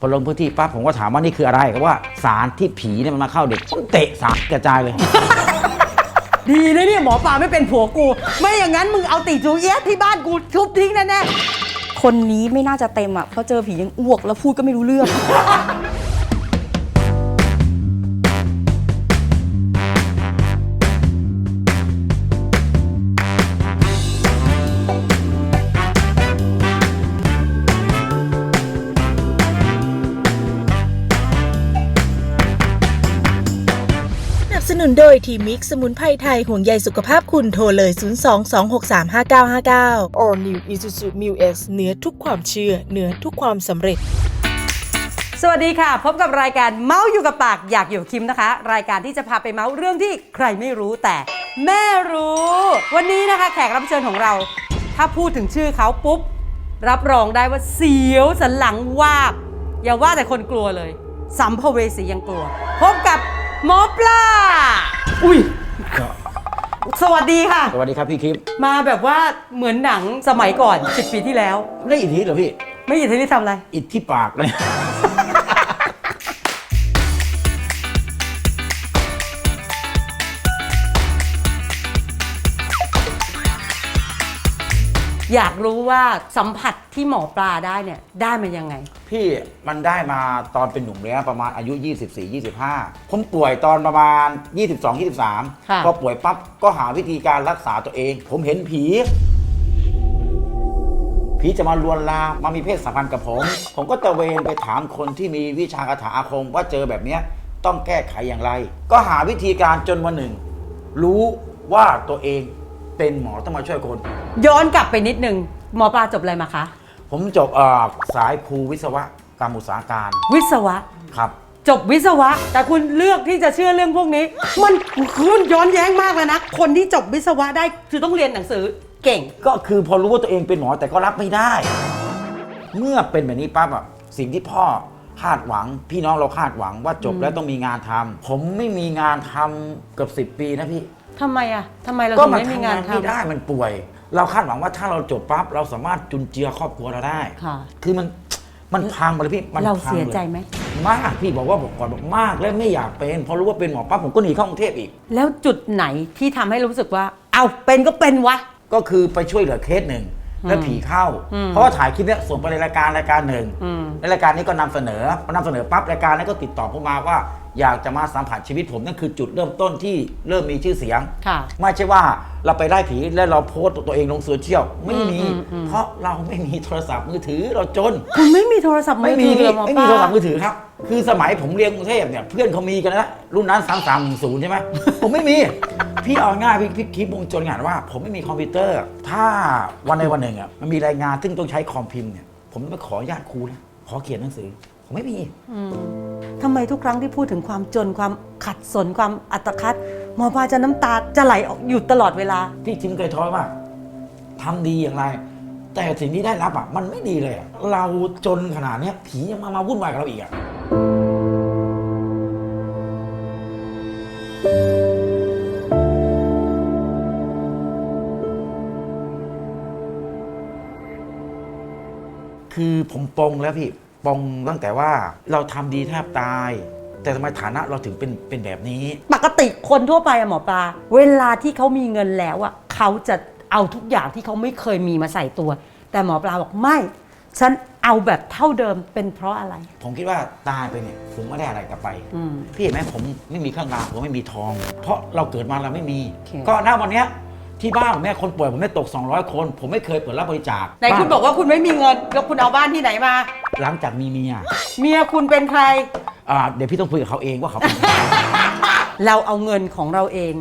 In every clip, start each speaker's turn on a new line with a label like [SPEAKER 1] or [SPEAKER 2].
[SPEAKER 1] พอลงพื้นที่ปั๊บผมก็ถามว่านี่คืออะไรก็ว่าสารที่ผีเนี่ยมันมาเข้าเด็กผมเตะสารกระจายเลย
[SPEAKER 2] ดีนะเนี่ยหมอปลาไม่เป็นผัวกู ไม่อย่างนั้นมึงเอาติจูเอียะที่บ้านกูทุบทิ้งแน่ๆ
[SPEAKER 3] คนนี้ไม่น่าจะเต็มอะเพราะเจอผียังอ้วกแล้วพูดก็ไม่รู้เรื่อง
[SPEAKER 4] นับสนุนโดยทีมิกสมุนไพรไทยห่วงใยสุขภาพคุณโทรเลย 022635959 All New Isuzu Mu X เหนือทุกความเชื่อเหนือทุกความสำเร็จ
[SPEAKER 2] สวัสดีค่ะ พบกับรายการเมาส์อยู่กับปากอยากอยู่กับคิมนะคะ รายการที่จะพาไปเมาส์เรื่องที่ใครไม่รู้แต่ แม่รู้ วันนี้นะคะแขกรับเชิญของเรา ถ้าพูดถึงชื่อเขาปุ๊บรับรองได้ว่าเสียวสันหลังวาบอย่าว่าแต่คนกลัวเลยสัมภเวสียังกลัว พบกับ หมอปลาอุ้ย สวัสดีค่ะ
[SPEAKER 1] สวัสดีครับพี่คลิป
[SPEAKER 2] มาแบบว่าเหมือนหนังสมัยก่อน 10 ปีที่แล้ว
[SPEAKER 1] ได้อิทธิเหรอพี่
[SPEAKER 2] ไม่ยินที่ทำอะไร
[SPEAKER 1] อิทธิปากเลย
[SPEAKER 2] อยากรู้ว่าสัมผัสที่หมอปลาได้เนี่ยได้มายังไง
[SPEAKER 1] พี่มันได้มาตอนเป็นหนุ่มแล้วประมาณอายุ 24 25 ผมป่วยตอนประมาณ 22 23
[SPEAKER 2] ค่ะ
[SPEAKER 1] พอป่วยปั๊บก็หาวิธีการรักษาตัวเอง ผมเห็นผี ผีจะมาลวนลามมามีเพศสัมพันธ์กับผม ผมก็ตระเวนไปถามคนที่มีวิชาคาถาอาคมว่าเจอแบบเนี้ยต้องแก้ไขอย่างไร ก็หาวิธีการจนวันหนึ่ง รู้ว่าตัวเอง เป็นหมอต้องมาช่วยคน
[SPEAKER 2] ย้อนกลับไปนิดนึงหมอปลาจบอะไรมาคะ
[SPEAKER 1] ผมจบเอ่อสายครูวิศวกรรมอุตสาหการ
[SPEAKER 2] วิศวะ
[SPEAKER 1] ครับ
[SPEAKER 2] จบวิศวะ แต่คุณเลือกที่จะเชื่อเรื่องพวกนี้ มันคุณย้อนแย้งมากเลยนะ คนที่จบวิศวะได้คือต้องเรียนหนังสือเก่ง
[SPEAKER 1] ก็คือพอรู้ว่าตัวเองเป็นหมอแต่ก็รับไม่ได้ เมื่อเป็นแบบนี้ปั๊บอะสิ่งที่พ่อคาดหวัง พี่น้องเราคาดหวังว่าจบแล้วต้องมีงานทำผมไม่มีงานทำเกือบสิบ10ปีนะพี่
[SPEAKER 2] ทำไมอะทำไมเรา
[SPEAKER 1] ก็
[SPEAKER 2] ถึง
[SPEAKER 1] มัน
[SPEAKER 2] ไม่มี
[SPEAKER 1] ทำ
[SPEAKER 2] งางา
[SPEAKER 1] นน
[SPEAKER 2] ท
[SPEAKER 1] ไม่ได้มันป่วย เราคาดหวังว่าถ้าเราจบปั๊บเราสามารถจุนเจือครอบครัวเราได้ำ
[SPEAKER 2] ค่ะ
[SPEAKER 1] คือมันมันพังไปเลยพี่มัน
[SPEAKER 2] เรา
[SPEAKER 1] พัง
[SPEAKER 2] เสีย
[SPEAKER 1] ล
[SPEAKER 2] ใจไหม
[SPEAKER 1] มากพี่บอกว่าบอกก่อนบอกมากแล้วไม่อยากเป็นพอรู้ว่าเป็นหมอปั๊บผมก็หนีเข้ากรุงเทพอีก
[SPEAKER 2] แล้วจุดไหนที่ทำให้รู้สึกว่า เอาเป็นก็เป็นวะ
[SPEAKER 1] ก็คือไปช่วยเหลือเคสหนึ่งแล้วผีเข้า
[SPEAKER 2] อืม
[SPEAKER 1] เพราะว่าถ่ายคลิปเนี้ยส่งไปในรายการรายการหนึ่ง
[SPEAKER 2] อืม
[SPEAKER 1] ในรายการนี้ก็นำเสนอพอนำเสนอปั๊บรายการนี้ก็ติดต่อผมมาว่า อยากจะมาสัมผัสชีวิตผมนั่นคือจุดเริ่มต้นที่เริ่มมีชื่อเสียง
[SPEAKER 2] ค่ะ
[SPEAKER 1] ไม่ใช่ว่าเราไปได้ผีแล้วเราโพสต์ตัวเองลงโซเชียลไม่มี
[SPEAKER 2] อืมอืม
[SPEAKER 1] เพราะเราไม่มีโทรศัพท์มือถือเราจน
[SPEAKER 2] คุณไม่มีโทรศัพท์มื
[SPEAKER 1] ไม่
[SPEAKER 2] อ
[SPEAKER 1] มี
[SPEAKER 2] ถือ
[SPEAKER 1] พี่
[SPEAKER 2] เหรอหมอ
[SPEAKER 1] ไม่
[SPEAKER 2] ป
[SPEAKER 1] มี
[SPEAKER 2] ลา
[SPEAKER 1] โทรศัพท์มือถือครับ คือสมัยผมเรียนกรุงเทพเนี่ยเพื่อนเขามีกันแล้วรุ่นนั้น3 3 1 0ใช่ไหม ผมไม่มี พี่เอาง่ายพี่พี่คิดวงจรงานว่า ผมไม่มีคอมพิวเตอร์ ถ้าวันใดวันหนึ่งอะมันมีรายงานซึ่งต้องใช้คอมพิมพ์เนี่ยผมต้องไปขออนุญาตครูนะขอเขียนหนังสือ ผมไม่มี
[SPEAKER 2] อืมทำไมทุกครั้งที่พูดถึงความจนความขัดสนความอัตคัดหมอปลาจะน้ำตาจะไหลออกอยู่ตลอดเวลา
[SPEAKER 1] พี่ทิมเคยท้อว่าทำดีอย่างไร แต่สิ่งที่ได้รับอะมันไม่ดีเลยอะเราจนขนาดเนี้ยผียังมามาวุ่นวายกับเราอีกอะคือผมปลงแล้วพี่ ปลงตั้งแต่ว่าเราทำดีแทบตาย แต่ทำไมฐานะเราถึงเป็นเป็นแบบนี้
[SPEAKER 2] ปกติคนทั่วไปอะหมอปลาเวลาที่เขามีเงินแล้วอะเขาจะเอาทุกอย่างที่เขาไม่เคยมีมาใส่ตัว แต่หมอปลาบอกไม่ ฉันเอาแบบเท่าเดิมเป็นเพราะอะไร
[SPEAKER 1] ผมคิดว่าตายไปเนี่ยผมไม่ได้อะไรกลับไป
[SPEAKER 2] อืม
[SPEAKER 1] พี่เห็นไหมผมไม่มีเครื่องรางผมไม่มีทอง เพราะเราเกิดมาเราไม่มี
[SPEAKER 2] โอเค
[SPEAKER 1] ก็ณวันเนี้ย ที่บ้านผมเนี่ยคนป่วยผมได้ตก 200 คน ผมไม่เคยเปิดรับบริจาค
[SPEAKER 2] ไหนคุณบอกว่าคุณไม่มีเงินแล้วคุณเอาบ้านที่ไหนมา
[SPEAKER 1] หลังจากมีเมีย
[SPEAKER 2] เมียคุณเป็นใคร
[SPEAKER 1] อ่าเดี๋ยวพี่ต้องคุยกับเขาเองว่าเขาเป็นใคร
[SPEAKER 2] เราเอาเงินของเราเอง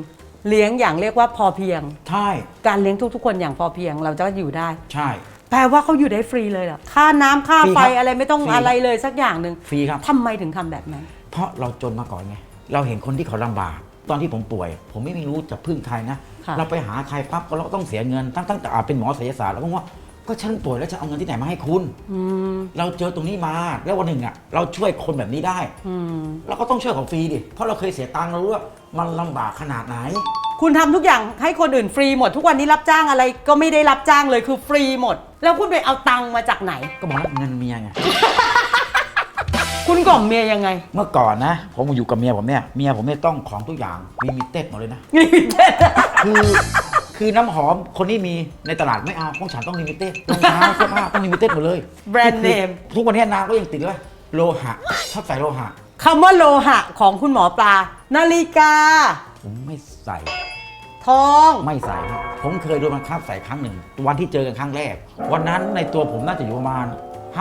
[SPEAKER 2] เลี้ยงอย่างเรียกว่าพอเพียง
[SPEAKER 1] ใช่
[SPEAKER 2] การเลี้ยงทุกๆคนอย่างพอเพียงเราจะอยู่ได้
[SPEAKER 1] ใช่
[SPEAKER 2] แปลว่าเขาอยู่ได้ฟรีเลยเหรอค่าน้ำค่า
[SPEAKER 1] ฟรี
[SPEAKER 2] ไฟ
[SPEAKER 1] ครับ
[SPEAKER 2] อะไรไม่ต้อง
[SPEAKER 1] ฟรี
[SPEAKER 2] อะไรเลยสักอย่างหนึ่ง
[SPEAKER 1] ฟรีครับ
[SPEAKER 2] ทำไมถึงทำแบบนั้น
[SPEAKER 1] เพราะเราจนมาก่อนไง เราเห็นคนที่เขาลำบาก ตอนที่ผมป่วย ผมไม่รู้จะพึ่งใครนะ
[SPEAKER 2] ค่ะ
[SPEAKER 1] เราไปหาใครปั๊บก็เราก็ต้องเสียเงินตั้งตั้งแต่อาเป็นหมอศิลศาสตร์เราก็ว่าก็ฉันป่วยแล้วจะเอาเงินที่ไหนมาให้คุณ
[SPEAKER 2] อืม
[SPEAKER 1] เราเจอตรงนี้มาแล้ววันหนึ่งอะ เราช่วยคนแบบนี้ได้
[SPEAKER 2] อืม
[SPEAKER 1] เราก็ต้องช่วยเขาฟรีดิเพราะเราเคยเสียตังค์เรารู้ว่ามันลำบากขนาดไหน
[SPEAKER 2] คุณทำทุกอย่างให้คนอื่นฟรีหมดทุกวันนี้รับจ้างอะไรก็ไม่ได้รับจ้างเลยคือฟรีหมด แล้วคุณไปเอาตังค์มาจากไหน
[SPEAKER 1] ก็บอกว่าเงินเมียไง
[SPEAKER 2] คุณกล่อมเมียยังไง
[SPEAKER 1] เมื่อก่อนนะ ผมอยู่กับเมียผมเนี่ยเมียผมเนี่ยต้องของทุกอย่างมีมิเต็ดหมดเลยนะ
[SPEAKER 2] นี่เด็ด
[SPEAKER 1] คือคือน้ำหอมคนนี้มีในตลาดไม่เอาของฉันต้องลิมิเต็ดรองเท้าเสื้อผ้าต้องลิมิเต็ดหมดเลย
[SPEAKER 2] แบรนด์เนม
[SPEAKER 1] ทุกวันนี้นางก็ยังติดเลยโลหะชอบใส่โลหะ
[SPEAKER 2] คำว่าโลหะของคุณหมอปลา นาฬิกา
[SPEAKER 1] ผมไม่ใส่
[SPEAKER 2] ทอง
[SPEAKER 1] ไม่ใส่ครับผมเคยโดนมันคาบใส่ครั้งหนึ่ง วันที่เจอกันครั้งแรก วันนั้นในตัวผมน่าจะอยู่ประมาณ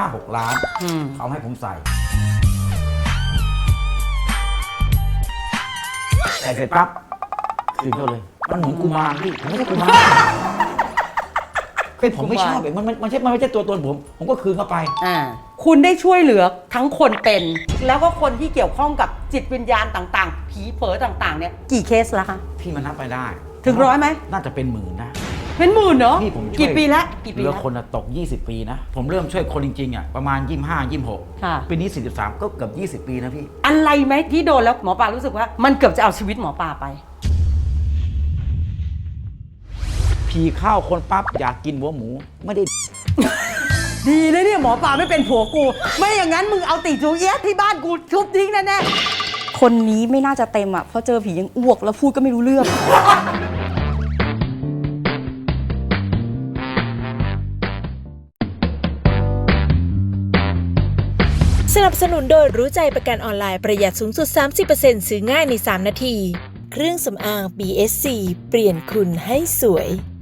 [SPEAKER 1] 5-6 ล้าน
[SPEAKER 2] อืม
[SPEAKER 1] เขาให้ผมใส่ ใส่เสร็จปั๊บคืนเขาเลย มันเหมือนกุมารพี่ผมไม่ใช่กุมารเป็นผมไม่ชอบเองมันมันมันใช่มันไม่ใช่ตัวตนผม ผมก็คืนเข้าไป
[SPEAKER 2] อ่าคุณได้ช่วยเหลือทั้งคนเป็น แล้วก็คนที่เกี่ยวข้องกับจิตวิญญาณต่าง ๆ ผีเผลอต่าง ๆ เนี่ย กี่เคสแล้วคะ
[SPEAKER 1] พี่มันนับไปได้
[SPEAKER 2] ถึงร้อยไหม
[SPEAKER 1] น่าจะเป็นหมื่นนะ
[SPEAKER 2] เป็นหมื่นเนาะ
[SPEAKER 1] พี่ผมช่วย
[SPEAKER 2] กี่ปีแล้วกี่ปี
[SPEAKER 1] เหลือ
[SPEAKER 2] แล้ว
[SPEAKER 1] คนอะตก 20 ปีนะ ผมเริ่มช่วยคนจริงๆอะประมาณ 25 26
[SPEAKER 2] ค่ะ
[SPEAKER 1] ปีนี้ 43 ก็เกือบ 20 ปีนะพี่
[SPEAKER 2] อะไรไหมที่โดนแล้วหมอปลารู้สึกว่ามันเกือบจะเอาชีวิตหมอปลาไป
[SPEAKER 1] ผีเข้าคนปั๊บอยากกินหัวหมู ไม่ได้
[SPEAKER 2] ดีเลยเนี่ยหมอปลาไม่เป็นผัวกู ไม่อย่างนั้นมึงเอาติจูเอียะที่บ้านกูทุบทิ้งแน่
[SPEAKER 3] คนนี้ไม่น่าจะเต็มอะ เพราะเจอผียังอ้วกแล้วพูดก็ไม่รู้เรื่อง
[SPEAKER 4] นับสนุนโดยรู้ใจประกันออนไลน์ประหยัดสูงสุด 30%ซื้อง่ายใน 3 นาที เครื่องสำอาง BSC เปลี่ยนคุณให้สวย
[SPEAKER 2] ๆ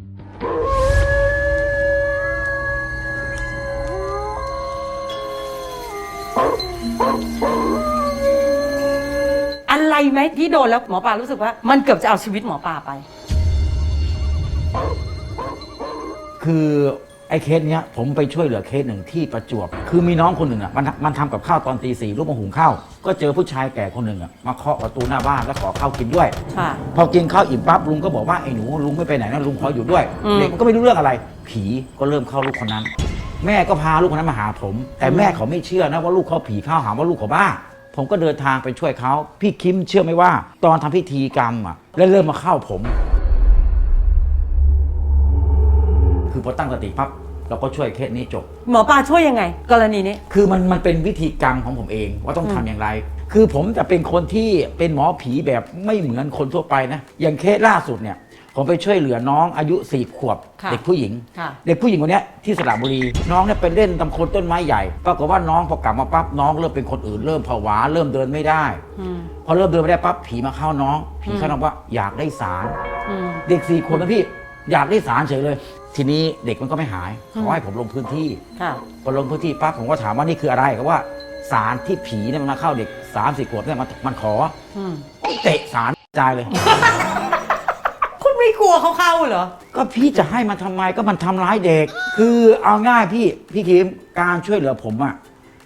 [SPEAKER 2] อะไรไหมที่โดนแล้วหมอปลารู้สึกว่ามันเกือบจะเอาชีวิตหมอปลาไป
[SPEAKER 1] คือ ไอ้เคสเนี้ยผมไปช่วยเหลือเคสหนึ่งที่ประจวบ คือมีน้องคนหนึ่งอะมันมันทำกับข้าวตอนตีสี่ลูกมาหุงข้าว ก็เจอผู้ชายแก่คนหนึ่งอะมาเคาะประตูหน้าบ้านแล้วขอข้าวกินด้วย
[SPEAKER 2] ค่ะ
[SPEAKER 1] พอกินข้าวอิ่มปั๊บลุงก็บอกว่าไอ้หนูลุงไม่ไปไหนนะลุงขออยู่ด้วย
[SPEAKER 2] อืม
[SPEAKER 1] เด็กมันก็ไม่รู้เรื่องอะไร ผีก็เริ่มเข้าลูกคนนั้น แม่ก็พาลูกคนนั้นมาหาผม แต่แม่เขาไม่เชื่อนะว่าลูกเขาผีเข้าหาว่าลูกเขาบ้า ผมก็เดินทางไปช่วยเขาพี่คิมเชื่อไหมว่า ตอนทำพิธีกรรมอะแล้วเริ่มมาเข้าผม คือพอตั้งสติปั๊บ เราก็ช่วยเคสนี้จบ
[SPEAKER 2] หมอปลาช่วยยังไง กรณีนี้
[SPEAKER 1] คือมันมันเป็นวิธีกรรมของผมเองว่าต้อง
[SPEAKER 2] อืม
[SPEAKER 1] ทำอย่างไร คือผมจะเป็นคนที่เป็นหมอผีแบบไม่เหมือนคนทั่วไปนะ อย่างเคสล่าสุดเนี่ย ผมไปช่วยเหลือน้องอายุสี่ขวบ
[SPEAKER 2] ค่ะ
[SPEAKER 1] เด็กผู้หญิง
[SPEAKER 2] ค่ะ
[SPEAKER 1] เด็กผู้หญิงคนเนี้ยที่สระบุรี น้องเนี่ยไปเล่นตำโคนต้นไม้ใหญ่ปรากฏว่าน้องพอกลับมาปั๊บน้องเริ่มเป็นคนอื่นเริ่มผวาเริ่มเดินไม่ได้
[SPEAKER 2] อืม
[SPEAKER 1] พอเริ่มเดินไม่ได้ปั๊บผีมาเข้าน้อง ผี
[SPEAKER 2] อืม
[SPEAKER 1] เข้าน้องว่าอยากได้สาร
[SPEAKER 2] อืม
[SPEAKER 1] เด็กสี่ขวบนะพี่ อยากได้สารเฉยเลย ทีนี้เด็กมันก็ไม่หายขอให้ผมลงพื้นที่
[SPEAKER 2] ค่ะ
[SPEAKER 1] พอลงพื้นที่ปั๊บผมก็ถามว่านี่คืออะไรเขาว่าสารที่ผีเนี่ยมันมาเข้าเด็กสามสี่ขวบเนี่ยมันมันขอ
[SPEAKER 2] อืม
[SPEAKER 1] เตะสารจ่ายเลย
[SPEAKER 2] คุณไม่กลัวเขาเข้าเหรอ
[SPEAKER 1] ก็พี่จะให้มันทำไมก็มันทำร้ายเด็ก คือเอาง่ายพี่พี่คิมการช่วยเหลือผมอะ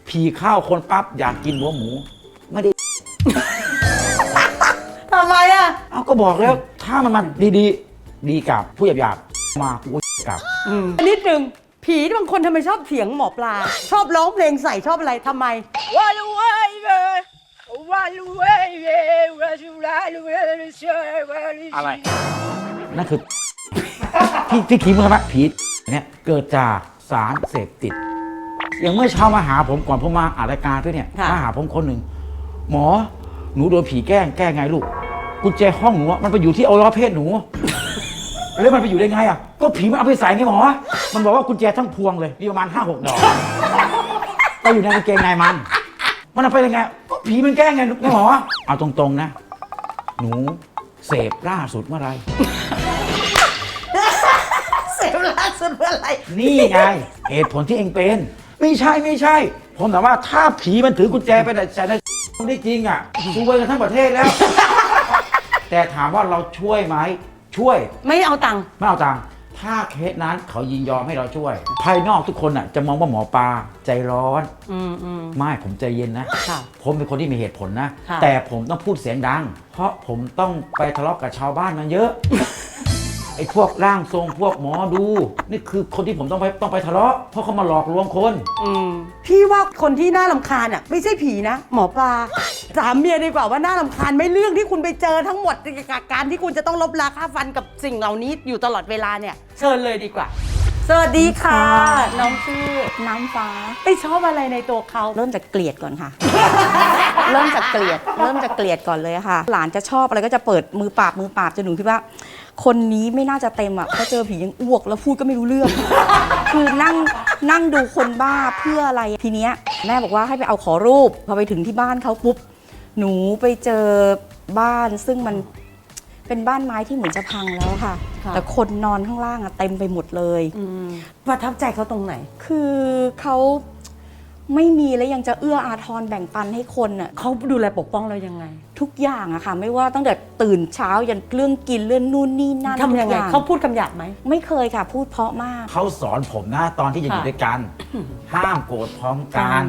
[SPEAKER 1] ผีเข้าคนปั๊บอยากกินหัวหมู ไม่ได้
[SPEAKER 2] ทำไมอะ
[SPEAKER 1] เอาก็บอกแล้ว ถ้ามันมาดีๆ ดีกับผู้หยาบหยาบๆมากูกลับ
[SPEAKER 2] นิดนึงผีบางคนทำไมชอบเถียงหมอปลา ชอบร้องเพลงใส่ชอบอะไรทำไม
[SPEAKER 1] อะไร นั่นคือพี่พี่คิมครับผีเนี่ยเกิดจากสารเสพติด อย่างเมื่อเช้ามาหาผมก่อนผมมาอ่านรายการด้วยเนี่ย
[SPEAKER 2] ค่ะ
[SPEAKER 1] มาหาผมคนหนึ่งหมอหนูโดนผีแกล้งแกล้งไงลูกกุญแจห้องหนูอะมันไปอยู่ที่อวัยวะเพศหนู แล้วมันไปอยู่ได้ไงอะ ก็ผีมันเอาไปใส่ไงหมอ มันบอกว่ากุญแจทั้งพวงเลยมีประมาณห้าหกดอกไปอยู่ในกางเกงในมัน มันเอาไปยังไง ก็ผีมันแกล้งไงไงหมอ เอาตรงๆนะ หนูเสพล่าสุดเมื่อไหร
[SPEAKER 2] เสพล่าสุดเมื่อไหร
[SPEAKER 1] นี่ไงเหตุผลที่เองเป็น ไม่ใช่ไม่ใช่ ผมถามว่าถ้าผีมันถือกุญแจไปแต่ใส่ในได้จริงอะซวยกันทั้งประเทศแล้ว แต่ถามว่าเราช่วยไหม ช่วย
[SPEAKER 2] ไม่เอาตังค์
[SPEAKER 1] ไม่เอาตังค์ถ้าเคสนั้นเขายินยอมให้เราช่วย ภายนอกทุกคนอะจะมองว่าหมอปลาใจร้อน
[SPEAKER 2] อืมอืม
[SPEAKER 1] ไม่ผมใจเย็นนะ
[SPEAKER 2] ค่ะ
[SPEAKER 1] ผมเป็นคนที่มีเหตุผลนะ
[SPEAKER 2] ค่ะ
[SPEAKER 1] แต่ผมต้องพูดเสียงดัง เพราะผมต้องไปทะเลาะกับชาวบ้านมันเยอะ ไอ้พวกร่างทรงพวกหมอดู นี่คือคนที่ผมต้องไปต้องไปทะเลาะเพราะเขามาหลอกลวงคน
[SPEAKER 2] อืม พี่ว่าคนที่น่าลำคาญอะไม่ใช่ผีนะ หมอปลาถามเมียดีกว่าว่าน่าลำคาญไหม่เรื่องที่คุณไปเจอทั้งหมดกับการที่คุณจะต้องลบราค่าฟันกับสิ่งเหล่านี้อยู่ตลอดเวลาเนี่ย เชิญเลยดีกว่า สวัสดีค่ะ น้องชื่อ
[SPEAKER 3] น้ำฟ้า
[SPEAKER 2] ไปชอบอะไรในตัวเขา
[SPEAKER 3] เริ่มจากเกลียดก่อนค่ะ เริ่มจากเกลียด เริ่มจากเกลียดก่อนเลยค่ะ หลานจะชอบอะไรก็จะเปิดมือปราบมือปราบจนหนูคิดว่า คนนี้ไม่น่าจะเต็มอะเพราะเจอผียังอ้วกแล้วพูดก็ไม่รู้เรื่อง คือนั่งนั่งดูคนบ้าเพื่ออะไรทีเนี้ยแม่บอกว่าให้ไปเอาขอรูปพอไปถึงที่บ้านเขาปุ๊บหนูไปเจอบ้านซึ่งมันเป็นบ้านไม้ที่เหมือนจะพังแล้วค่ะ
[SPEAKER 2] ค่ะ
[SPEAKER 3] แต่คนนอนข้างล่างอะเต็มไปหมดเลย
[SPEAKER 2] อืมประทับใจเขาตรงไหน
[SPEAKER 3] คือเขา ไม่มีแล้วยังจะเอื้ออาทรแบ่งปันให้คนอะ
[SPEAKER 2] เขาดูแลปกป้องเรายังไง
[SPEAKER 3] ทุกอย่างอะค่ะ ไม่ว่าตั้งแต่ตื่นเช้ายันเรื่องกินเรื่องนู่นนี่นั่น
[SPEAKER 2] ทำยังไง
[SPEAKER 3] ทุกอ
[SPEAKER 2] เขาพูดคำหยาบไหม
[SPEAKER 3] ไม่เคยค่ะ พูดเพราะมาก
[SPEAKER 1] เขาสอนผมนะตอนที่จะอยู่
[SPEAKER 2] ค่ะ
[SPEAKER 1] ด้วยกัน ห้ามโกรธพร้อมกัน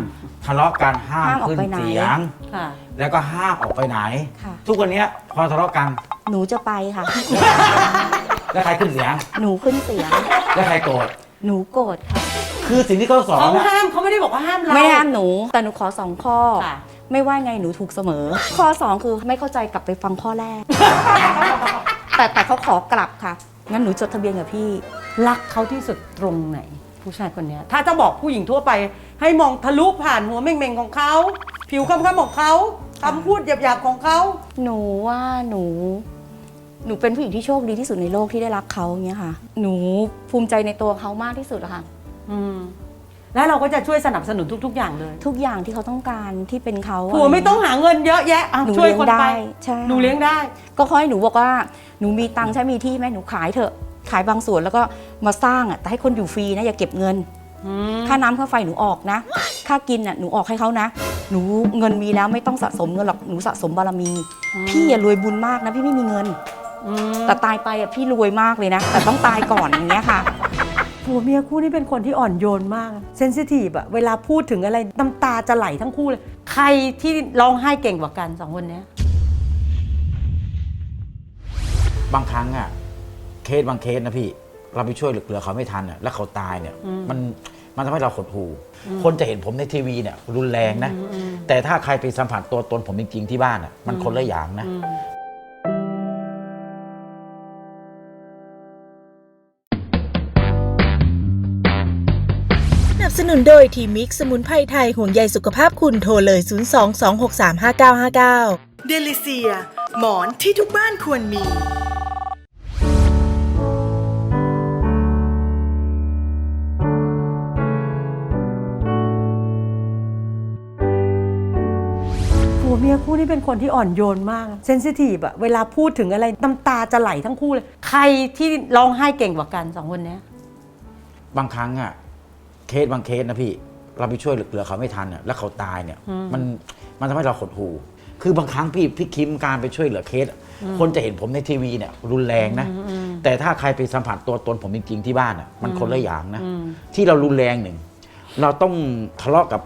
[SPEAKER 1] ทะเลาะกันห้าม
[SPEAKER 3] ห้ามออก
[SPEAKER 1] ขึ้น
[SPEAKER 3] ไปไหน
[SPEAKER 1] เสียง
[SPEAKER 2] ค่ะ
[SPEAKER 1] แล้วก็ห้ามออกไปไหน
[SPEAKER 3] ค่ะ
[SPEAKER 1] ทุกวันเนี้ยพอทะเลาะกัน
[SPEAKER 3] หนูจะไปค่ะ
[SPEAKER 1] แล้วใครขึ้นเสียง
[SPEAKER 3] หนูขึ้นเสียง
[SPEAKER 1] แล้วใครโกรธ
[SPEAKER 3] หนูโกรธค่ะ
[SPEAKER 1] คือสิ่งที่เขาสอน
[SPEAKER 2] เขา
[SPEAKER 1] นะ
[SPEAKER 2] ห้ามเขาไม่ได้บอกว่าห้ามเรา
[SPEAKER 3] ไม่ได้ห้ามหนู แต่หนูขอสองข้อ
[SPEAKER 2] ค่ะ
[SPEAKER 3] ไม่ว่าไงหนูถูกเสมอ ข้อสองคือไม่เข้าใจกลับไปฟังข้อแรก แต่แต่เขาขอกลับค่ะ งั้นหนูจดทะเบียนกับพี่
[SPEAKER 2] รักเขาที่สุดตรงไหน ผู้ชายคนเนี้ย ถ้าจะบอกผู้หญิงทั่วไป ให้มองทะลุผ่านหัวเม่งๆของเขา ผิวคำๆของเขาคำพูดหยาบๆของเขา
[SPEAKER 3] หนูว่าหนู หนูเป็นผู้หญิงที่โชคดีที่สุดในโลกที่ได้รักเขาเงี้ยค่ะ หนูภูมิใจในตัวเขามากที่สุดอะค่ะ
[SPEAKER 2] อืมแล้วเราก็จะช่วยสนับสนุนทุก ๆ อย่างเลย
[SPEAKER 3] ทุกอย่างที่เขาต้องการที่เป็นเขา
[SPEAKER 2] ผัวไม่ต้องหาเงินเยอะแยะอะ
[SPEAKER 3] หนู
[SPEAKER 2] ช่วย
[SPEAKER 3] เลี้ยง
[SPEAKER 2] คน
[SPEAKER 3] ได้
[SPEAKER 2] ไป
[SPEAKER 3] ใช่
[SPEAKER 2] หนูเลี้ยงได้
[SPEAKER 3] ก็ขอให้หนูบอกว่าหนูมีตังค์ใช้มีที่ไหมหนูขายเถอะ ขายบางส่วนแล้วก็มาสร้างอะแต่ให้คนอยู่ฟรีนะอย่าเก็บเงินค่าน้ำค่าไฟหนูออกนะ ค่ากินอะหนูออกให้เขานะ หนูเงินมีแล้วไม่ต้องสะสมเงินหรอกหนูสะสมบารมี พี่อย่ารวยบุญมากนะพี่ไม่มีเงินแต่ตายไปอะพี่รวยมากเลยนะ แต่ต้องตายก่อนอย่างเงี้ยค่ะ
[SPEAKER 2] ผัวเมียคู่นี้เป็นคนที่อ่อนโยนมากเซนซิทีฟอะเวลาพูดถึงอะไรน้ำตาจะไหลทั้งคู่เลย ใครที่ร้องไห้เก่งกว่ากันสองคนเนี้ย
[SPEAKER 1] บางครั้งอะเคสบางเคสนะพี่ เราไปช่วยเหลือเขาไม่ทันอะแล้วเขาตายเนี่ย มันมันทำให้เราหดหู่คนจะเห็นผมในทีวีเนี่ยรุนแรงนะ แต่ถ้าใครไปสัมผัสตัวตนผมจริงๆที่บ้านอะมันคนละอย่างนะ
[SPEAKER 4] สนับสนุนโดยทีมิกสมุนไพรไทยห่วงใยสุขภาพคุณโทรเลย 022635959
[SPEAKER 5] เดลิเซีย หมอนที่ทุกบ้านควรมี
[SPEAKER 2] ผัวเมียคู่นี้เป็นคนที่อ่อนโยนมาก เซนซิทีฟอะเวลาพูดถึงอะไรน้ำตาจะไหลทั้งคู่เลย ใครที่ร้องไห้เก่งกว่ากันสองคนเนี้ย
[SPEAKER 1] บางครั้งอะ เคสบางเคสนะพี่ เราไปช่วยเหลือเขาไม่ทันอะแล้วเขาตายเนี่ย มันมันทำให้เราหดหู่คือบางครั้งพี่พี่คิมการไปช่วยเหลือเคสอะคนจะเห็นผมในทีวีเนี่ย รุนแรงนะ แต่ถ้าใครไปสัมผัสตัวตนผมจริงๆที่บ้านอะมันคนละอย่างนะ ที่เรารุนแรงหนึ่ง เราต้องทะเลาะกับ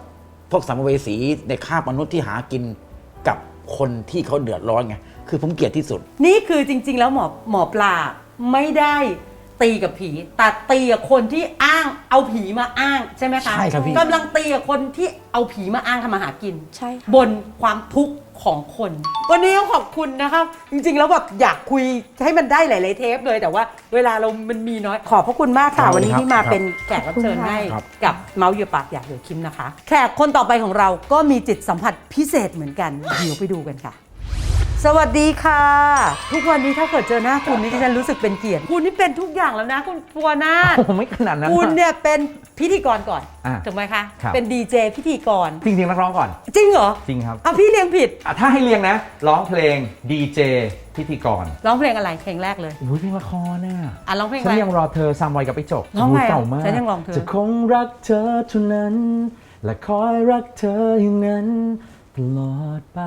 [SPEAKER 1] พวกสัมภเวสีในคาบมนุษย์ที่หากินกับคนที่เขาเดือดร้อนไงคือผมเกลียดที่สุด
[SPEAKER 2] นี่คือจริง ๆ แล้วหมอหมอปลาไม่ได้ ตีกับผี แต่ตีกับคนที่อ้างเอาผีมาอ้างใช่ไหมคะ
[SPEAKER 1] ใช่ครับพี่
[SPEAKER 2] กำลังตีกับคนที่เอาผีมาอ้างทำมาหากิน
[SPEAKER 3] ใช่ค่ะ
[SPEAKER 2] บนความทุกข์ของคน วันนี้ต้องขอบคุณนะครับ จริงๆ แล้วแบบอยากคุยให้มันได้หลายๆเทปเลยแต่ว่าเวลาเรามันมีน้อย ขอบพระคุณมากค่ะ
[SPEAKER 1] ครับ
[SPEAKER 2] วันนี้ที่มา
[SPEAKER 1] ครับ
[SPEAKER 2] เป็นแขกรับเชิญให้
[SPEAKER 1] ครับ
[SPEAKER 2] กับเมาส์เหยื่อปากอยากเหยื่อคิมนะคะ แขกคนต่อไปของเราก็มีจิตสัมผัสพิเศษเหมือนกันเดี๋ยวไปดูกันค่ะ สวัสดีค่ะ ทุกวันนี้ถ้าเกิดเจอหน้าคุณนี่ดิฉันรู้สึกเป็นเกียรติคุณนี่เป็นทุกอย่างแล้วนะ คุณปัวหน้า
[SPEAKER 6] โอ้ไม่ขนาดนั้น
[SPEAKER 2] คุณ
[SPEAKER 6] นะ
[SPEAKER 2] เนี่ยเป็นพิธีกรก่อน
[SPEAKER 6] อะ
[SPEAKER 2] ถูกไหมคะ
[SPEAKER 6] ครับ
[SPEAKER 2] เป็นดีเจพิธีกร
[SPEAKER 6] จริงๆนักร้องก่อน
[SPEAKER 2] จริงเหรอ
[SPEAKER 6] จริงครับ
[SPEAKER 2] เอาพี่เลี้ยงผิด
[SPEAKER 6] อะถ้าให้เรียงนะ ร้องเพลงดีเจพิธีกร
[SPEAKER 2] ร้องเพลงอะไรเพลงแรกเลย
[SPEAKER 6] อุ้ยเพลงละครน่ะ
[SPEAKER 2] อะร้องเพลง
[SPEAKER 6] ฉั
[SPEAKER 2] อะ
[SPEAKER 6] น
[SPEAKER 2] ไร
[SPEAKER 6] ยังรอเธอซามไวกับไปจบ
[SPEAKER 2] ร้องไงอะ
[SPEAKER 6] โยเก่ามาก
[SPEAKER 2] ฉันยังรอเธอ
[SPEAKER 6] จะคงรักเธอเท่านั้น และคอยรักเธออย่างนั้น ตลอดไป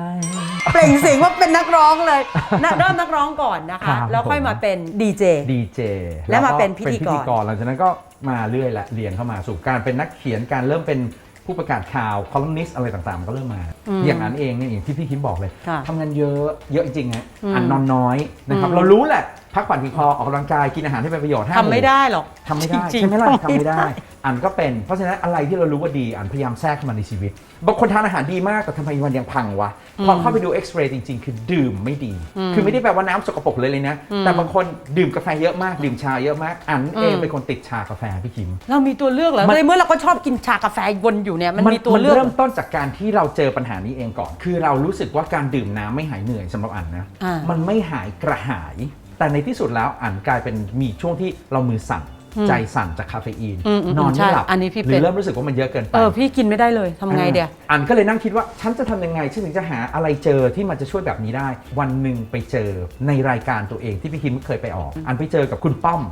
[SPEAKER 2] เปล่งเสียงว่าเป็นนักร้องเลยนะเริ่มนักร้องก่อนนะ
[SPEAKER 6] ครั
[SPEAKER 2] คะ
[SPEAKER 6] บ
[SPEAKER 2] แล้วค่อย
[SPEAKER 6] ผม
[SPEAKER 2] มาเป็นดีเจ
[SPEAKER 6] ดีเจ
[SPEAKER 2] แล้วมาเป็นพิธีกร
[SPEAKER 6] รหลังจากนั้นก็มาเรื่อยละเรียนเข้ามาสู่การเป็นนักเขียนการเริ่มเป็นผู้ประกาศข่าวคอลัมนิสต์อะไรต่างๆมันก็เริ่มมา อย่างนั้นเองเนี่ยอย่างที่พี่คิมบอกเลย
[SPEAKER 2] ค่ะ
[SPEAKER 6] ทำงานเยอะเยอะจริงๆฮะ
[SPEAKER 2] อืม
[SPEAKER 6] อันนอนน้อยนะครับ
[SPEAKER 2] อืม
[SPEAKER 6] เรารู้แหละพักผ่อนเพียงพอออกกำลังกายกินอาหารที่เป็นประโยชน์ห้า
[SPEAKER 2] ทำไม่
[SPEAKER 6] หมู่
[SPEAKER 2] ได้หรอก
[SPEAKER 6] ทำไม่ได้
[SPEAKER 2] จริงๆ
[SPEAKER 6] ใช่ไหมล่ะ
[SPEAKER 2] ทำ
[SPEAKER 6] ทำ
[SPEAKER 2] ไม่
[SPEAKER 6] ไม่
[SPEAKER 2] ได้
[SPEAKER 6] ได้อันก็เป็น เพราะฉะนั้นอะไรที่เรารู้ว่าดีอันพยายามแทรกเข้ามาในชีวิตบางคนทานอาหารดีมากแต่ทำไมวันยังพังวะพอเข้าไปดูเอ็กซเรย์จริง ๆ คือดื่มไม่ดี คือไม่ได้แปลว่าน้ำสกปรกเลยเลยนะ แต่บางคนดื่มกาแฟเยอะมากดื่มชาเยอะมาก อันเองเป็นคนติดชากาแฟพี่คิม
[SPEAKER 2] เรามีตัวเลือกเหรอ
[SPEAKER 6] มัน
[SPEAKER 2] ในเมื่อเราก็ชอบกินชากาแฟวนอยู่เนี่ยมันมีตัวเลือก
[SPEAKER 6] เริ่มต้นจากการที่เราเจอปัญหานี้เองก่อน คือเรารู้สึกว่าการดื่มน้ำไม่หายเหนื่อยสำหรับอันนะ
[SPEAKER 2] อ่ามั
[SPEAKER 6] มันไม่หายกระหาย แต่ในที่สุดแล้วอันกลายเป็นมีช่วงที่เรามือสั่นใจสั่นจากคาเฟอีน
[SPEAKER 2] อืมอืม
[SPEAKER 6] นอนไม่หลับ
[SPEAKER 2] ใช่อันนี้พี่
[SPEAKER 6] ห
[SPEAKER 2] เป็
[SPEAKER 6] รื
[SPEAKER 2] น
[SPEAKER 6] อเริ่มรู้สึกว่ามันเยอะเกินไป
[SPEAKER 2] เออพี่กินไม่ได้เลยทำไงเดียว
[SPEAKER 6] อ่าอันก็เลยนั่งคิดว่าฉันจะทำยังไงฉันถึงจะหาอะไรเจอที่มันจะช่วยแบบนี้ได้ วันหนึ่งไปเจอในรายการตัวเองที่พี่คิมเคยไปออก อันไปเจอกับคุณป้อม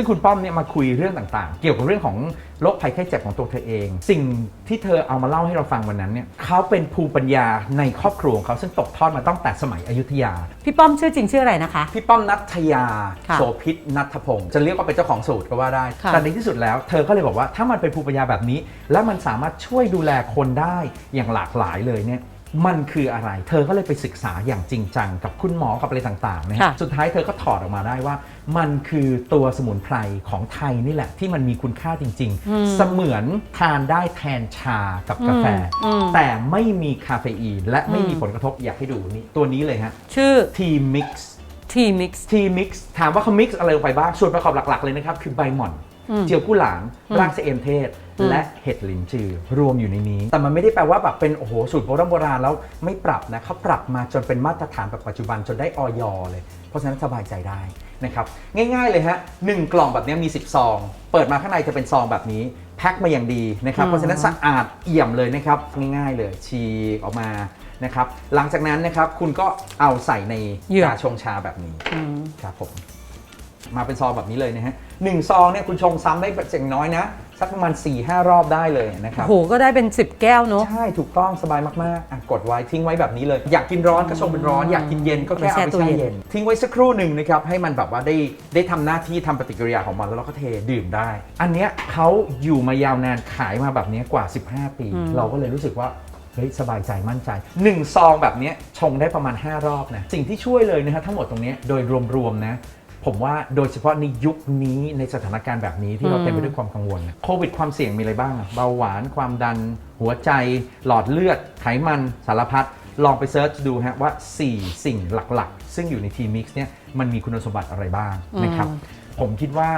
[SPEAKER 6] ซึ่งคุณป้อมเนี่ยมาคุยเรื่องต่างๆ เกี่ยวกับเรื่องของโรคภัยไข้เจ็บของตัวเธอเอง สิ่งที่เธอเอามาเล่าให้เราฟังวันนั้นเนี่ยเขาเป็นภูมิปัญญาในครอบครัวของเขาซึ่งตกทอดมาตั้งแต่สมัยอยุธยา
[SPEAKER 2] พี่ป้อมชื่อจริงชื่ออะไรนะคะ
[SPEAKER 6] พี่ป้อมนัทยา
[SPEAKER 2] ค่ะ
[SPEAKER 6] โสพิษนัทพงศ์จะเรียกว่าเป็นเจ้าของสูตรก็ว่าได้
[SPEAKER 2] ค่ะ
[SPEAKER 6] แต่ในที่สุดแล้ว เธอก็เลยบอกว่าถ้ามันเป็นภูมิปัญญาแบบนี้ แล้วมันสามารถช่วยดูแลคนได้อย่างหลากหลายเลยเนี่ย มันคืออะไร เธอก็เลยไปศึกษาอย่างจริงจังกับคุณหมอกับอะไรต่างๆนะฮะ
[SPEAKER 2] ค่ะ
[SPEAKER 6] สุดท้ายเธอก็ถอดออกมาได้ว่า มันคือตัวสมุนไพรของไทยนี่แหละ ที่มันมีคุณค่าจริง ๆ เสมือนทานได้แทนชากับกาแฟ
[SPEAKER 2] อืม
[SPEAKER 6] แต่ไม่มีคาเฟอีนและไม่มีผลกระทบอยากให้ดูนี่ตัวนี้เลยฮะ
[SPEAKER 2] ชื่อ
[SPEAKER 6] T Mix
[SPEAKER 2] T Mix
[SPEAKER 6] ทีมิกซ์ถามว่าเขา mix อะไรลงไปบ้าง ส่วนประกอบหลัก ๆ เลยนะครับ คือใบหม่อน เจียวกู้หลางรากเสเอมเทศ และเห็ดหลินจือ รวมอยู่ในนี้ แต่มันไม่ได้แปลว่าแบบเป็นโอ้โหสูตรโบราณโบราณแล้วไม่ปรับนะเขาปรับมาจนเป็นมาตรฐานแบบปัจจุบันจนได้ออยเลย เพราะฉะนั้นสบายใจได้นะครับง่ายๆเลยฮะหนึ่งกล่องแบบนี้มี 10 ซอง เปิดมาข้างในจะเป็นซองแบบนี้แพ็คมาอย่างดีนะครับเพราะฉะนั้นสะอาดเอี่ยมเลยนะครับง่ายๆเลยฉีกออกมานะครับหลังจากนั้นนะครับคุณก็เอาใส่ใน
[SPEAKER 2] เหยือก
[SPEAKER 6] กาชงชาแบบนี้ครับผม มาเป็นซองแบบนี้เลยนะฮะหนึ่งซองเนี่ยคุณชงซ้ำได้อย่างน้อยนะ สักประมาณ4-5หรอบได้เลยนะครับ
[SPEAKER 2] โหก็ได้เป็น 10 แก้วเนอะ
[SPEAKER 6] ใช่ ถูกต้องสบายมากๆอะกดไว้ทิ้งไว้แบบนี้เลย อยากกินร้อนก็ชงเป็นร้อน อยากกินเย็นก็แค่เอา
[SPEAKER 2] ไปแช่
[SPEAKER 6] ไป
[SPEAKER 2] ตู้
[SPEAKER 6] แช่
[SPEAKER 2] เย็น
[SPEAKER 6] เย็น ทิ้งไว้สักครู่หนึ่งนะครับ ให้มันแบบว่าได้ได้ทำหน้าที่ทำปฏิกิริยาของมันแล้วเราก็เทดื่มได้ อันเนี้ยเขาอยู่มายาวนานขายมาแบบเนี้ยกว่า 15 ปี เราก็เลยรู้สึกว่าเฮ้ยสบายใจมั่นใจ1ซองแบบเนี้ยชงได้ประมาณ 5 รอบนะสิ่งที่ช่วยเลยนะฮะทั้งหมดตรงเนี้ยโดยรวมๆนะ ผมว่าโดยเฉพาะในยุคนี้ในสถานการณ์แบบนี้ที่เราเต็มไปด้วยความกังวลนะโควิดความเสี่ยงมีอะไรบ้างอะเบาหวานความดัน หัวใจ หลอดเลือด ไขมันสารพัดลองไปเซิร์ชดูฮะว่า 4 สิ่งหลักๆ ซึ่งอยู่ในทีมิกซ์เนี่ยมันมีคุณสมบัติอะไรบ้างนะครับ ผมคิดว่า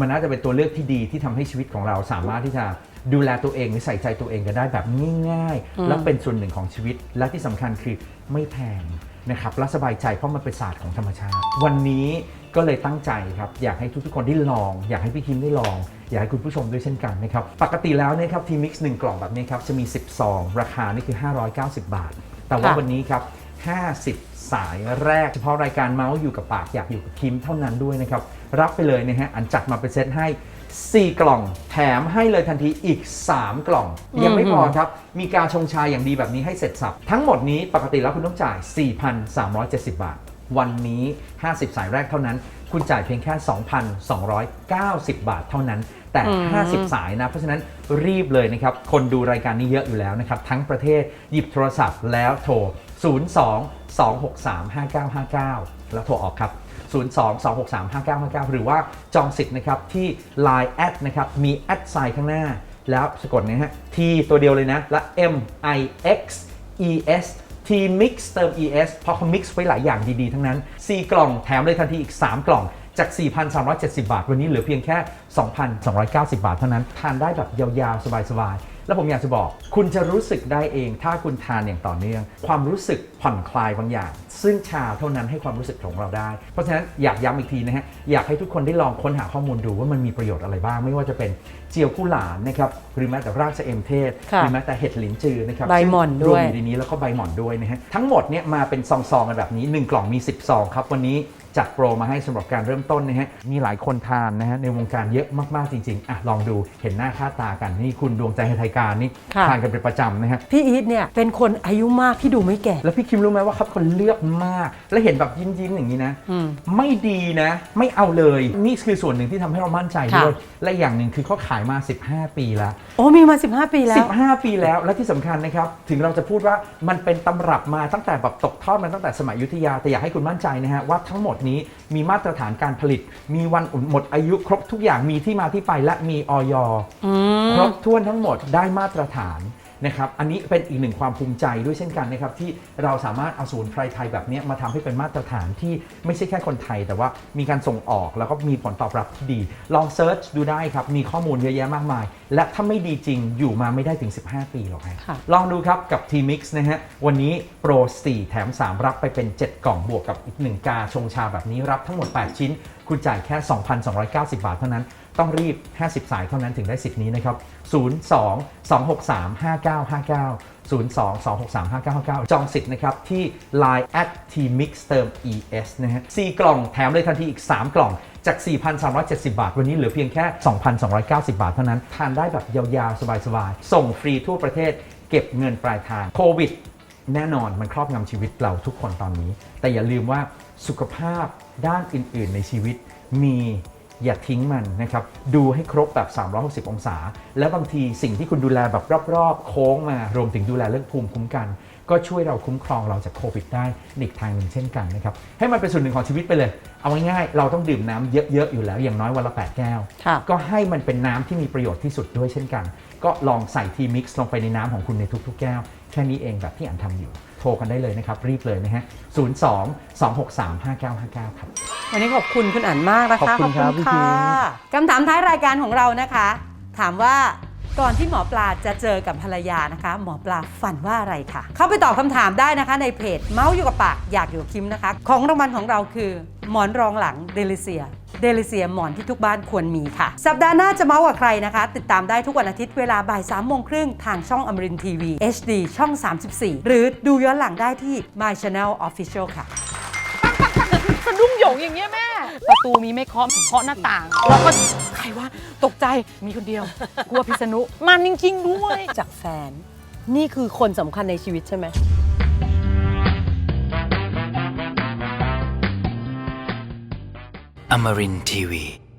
[SPEAKER 6] มันน่าจะเป็นตัวเลือกที่ดีที่ทำให้ชีวิตของเราสามารถที่จะดูแลตัวเองหรือใส่ใจตัวเองกันได้แบบง่ายๆ และเป็นส่วนหนึ่งของชีวิต และที่สำคัญคือไม่แพงนะครับและสบายใจเพราะมันเป็นศาสตร์ของธรรมชาติ วันนี้ ก็เลยตั้งใจครับอยากให้ทุกๆคนได้ลอง อยากให้พี่คิมได้ลอง อยากให้คุณผู้ชมด้วยเช่นกันนะครับปกติแล้วเนะครับทีมิกซ์หนึ่งกล่องแบบนี้ครับจะมี 10 ซอง ราคานี่คือ 590 บาท แต่ว่า
[SPEAKER 2] ค่ะ
[SPEAKER 6] วันนี้ครับ 50 สายแรกเฉพาะรายการเมาส์อยู่กับปากอยากอยู่กับคิมเท่านั้นด้วยนะครับ รับไปเลยนะฮะอันจัดมาเป็นเซตให้ 4 กล่อง แถมให้เลยทันทีอีก 3 กล่อง ยังไม่พอครับ มีการชงชาอย่างดีแบบนี้ให้เสร็จสับ ทั้งหมดนี้ปกติแล้วคุณต้องจ่าย 4,370 บาท วันนี้ 50 สายแรกเท่านั้น คุณจ่ายเพียงแค่ 2,290 บาทเท่านั้น แต่ 50 สายนะ เพราะฉะนั้นรีบเลยนะครับ คนดูรายการนี้เยอะอยู่แล้วนะครับ ทั้งประเทศหยิบโทรศัพท์แล้วโทร 02 263 5959 แล้วโทรออกครับ 02 263 5959 หรือว่าจองสิทธิ์นะครับที่ Line แอดนะครับมีแอดไซน์ข้างหน้า แล้วสะกดนะฮะ T ตัวเดียวเลยนะ และ M I X E S ทีมิกซ์เติม ES เพราะเขา mix ไว้หลายอย่างดีๆ ทั้งนั้น 4 กล่องแถมเลยทันทีอีก 3 กล่องจาก 4,370 บาท วันนี้เหลือเพียงแค่ 2,290 บาทเท่านั้น ทานได้แบบยาวๆ สบายๆ แล้วผมอยากจะบอก คุณจะรู้สึกได้เอง ถ้าคุณทานอย่างต่อเนื่อง ความรู้สึกผ่อนคลายบางอย่าง ซึ่งชาเท่านั้นให้ความรู้สึกของเราได้ เพราะฉะนั้นอยากย้ำอีกทีนะฮะอยากให้ทุกคนได้ลองค้นหาข้อมูลดูว่ามันมีประโยชน์อะไรบ้าง ไม่ว่าจะเป็นเจียวกุหลาบนะครับหรือแม้แต่รากชะเอมเทศ
[SPEAKER 2] ค่ะ
[SPEAKER 6] หรือแม้แต่เห็ดหลินจือนะครับ
[SPEAKER 2] ใบหม่อน
[SPEAKER 6] ซึ่ง
[SPEAKER 2] ด้วย
[SPEAKER 6] รมอยู่ในนี้แล้วก็ใบหม่อนด้วยนะฮะทั้งหมดเนี่ยมาเป็นซองๆกันแบบนี้ 1 กล่องมี 10ซองครับวันนี้ จัดโปรมาให้สำหรับการเริ่มต้นนะฮะมีหลายคนทานนะฮะในวงการเยอะมากๆจริงๆอะลองดูเห็นหน้าค่าตากันนี่คุณดวงใจไทยการนี่
[SPEAKER 2] ค่ะ
[SPEAKER 6] ทานกันเป็นประจำนะฮะ
[SPEAKER 2] พี่อีทเนี่ยเป็นคนอายุมากที่ดูไม่แก่
[SPEAKER 6] แล้วพี่คิมรู้ไหมว่าเขาเป็นคนเลือกมาก แล้วเห็นแบบยิ้มๆอย่างนี้นะ
[SPEAKER 2] อืม
[SPEAKER 6] ไม่ดีนะ ไม่เอาเลย นี่คือส่วนหนึ่งที่ทำให้เรามั่นใจ
[SPEAKER 2] ค่ะ
[SPEAKER 6] ด้วย และอย่างหนึ่งคือเขาขายมา 15 ปีแล้ว
[SPEAKER 2] โอ้มีมา 15 ปีแล้ว
[SPEAKER 6] 15 ปีแล้วและที่สำคัญนะครับ ถึงเราจะพูดว่ามันเป็นตำรับมาตั้งแต่แบบตกทอดมาตั้งแต่สมัยอยุธยาแต่อยากให้คุณมั่นใจนะฮะว่าทั้งหมดนี้ มีมาตรฐานการผลิต มีวันหมดอายุครบทุกอย่างมีที่มาที่ไปและมีออยครบถ้วนทั้งหมดได้มาตรฐาน นะครับอันนี้เป็นอีกหนึ่งความภูมิใจด้วยเช่นกันนะครับที่เราสามารถเอาสมุนไพรไทยแบบเนี้ยมาทำให้เป็นมาตรฐานที่ไม่ใช่แค่คนไทย แต่ว่ามีการส่งออกแล้วก็มีผลตอบรับที่ดี ลองเซิร์ชดูได้ครับ มีข้อมูลเยอะแยะมากมาย และถ้าไม่ดีจริงอยู่มาไม่ได้ถึง 15 ปีหรอกฮะ
[SPEAKER 2] ค่ะ
[SPEAKER 6] ลองดูครับกับ T-Mix นะฮะวันนี้โปร4แถม 3 รับไปเป็น 7 กล่องบวกกับอีก 1 กาชงชาแบบนี้รับทั้งหมด 8 ชิ้น คุณจ่ายแค่ 2,290 บาทเท่านั้น ต้องรีบ 50 สายเท่านั้นถึงได้สิทธิ์นี้นะครับ 02 263 5959 02 263 5959 จองสิทธิ์นะครับ ที่ Line at tmix เติม es นะฮะ4กล่องแถมเลยทันทีอีก 3 กล่องจาก 4,370 บาท วันนี้เหลือเพียงแค่ 2,290 บาทเท่านั้น ทานได้แบบยาวๆ สบายๆ ส่งฟรีทั่วประเทศ เก็บเงินปลายทางโควิดแน่นอนมันครอบงำชีวิตเราทุกคนตอนนี้ แต่อย่าลืมว่าสุขภาพด้านอื่น ๆ ในชีวิตมี อย่าทิ้งมันนะครับ ดูให้ครบแบบ 360 องศา แล้วบางทีสิ่งที่คุณดูแลแบบรอบๆ โค้งมารวมถึงดูแลเรื่องภูมิคุ้มกัน ก็ช่วยเราคุ้มครองเราจากโควิดได้อีกทางหนึ่งเช่นกันนะครับ ให้มันเป็นส่วนหนึ่งของชีวิตไปเลย เอาง่ายๆเราต้องดื่มน้ำเยอะๆ อยู่แล้วอย่างน้อยวันละ 8 แก้ว ก็ให้มันเป็นน้ำที่มีประโยชน์ที่สุดด้วยเช่นกัน ก็ลองใส่ทีมิกซ์ลงไปในน้ำของคุณในทุกๆ แก้ว แค่นี้เองแบบที่อันทำอยู่ โทรกันได้เลยนะครับ รีบเลยนะฮะ 02 263 5959 ครับ
[SPEAKER 2] วันนี้ขอบคุณคุณอั๋นมากนะคะ
[SPEAKER 6] ขอบคุณครับพี่คิม
[SPEAKER 2] คำถามท้ายรายการของเรานะคะ ถามว่าก่อนที่หมอปลาจะเจอกับภรรยานะคะ หมอปลาฝันว่าอะไรคะเข้าไปตอบคำถามได้นะคะ ในเพจเมาส์อยู่กับปากอยากอยู่กับคิมนะคะ ของรางวัลของเราคือ หมอนรองหลังเดลิเซีย เดลิเซียหมอนที่ทุกบ้านควรมีค่ะ สัปดาห์หน้าจะเมาส์กับใครนะคะ ติดตามได้ทุกวันอาทิตย์เวลาบ่าย3ามโมงครึ่งทางช่องอมรินทีวี HD ช่อง 34 หรือดูย้อนหลังได้ที่ My Channel Official ค่ะ
[SPEAKER 7] สะดุ้งโหยงอย่างเงี้ยแม่ ประตูมีไม่เคาะเคาะหน้าต่างเราก็ใครวะตกใจมีคนเดียว กลัวพิษณุมันจริงๆด้วย
[SPEAKER 2] จากแฟน นี่คือคนสำคัญในชีวิตใช่ไหม
[SPEAKER 8] Amarin Tiwi.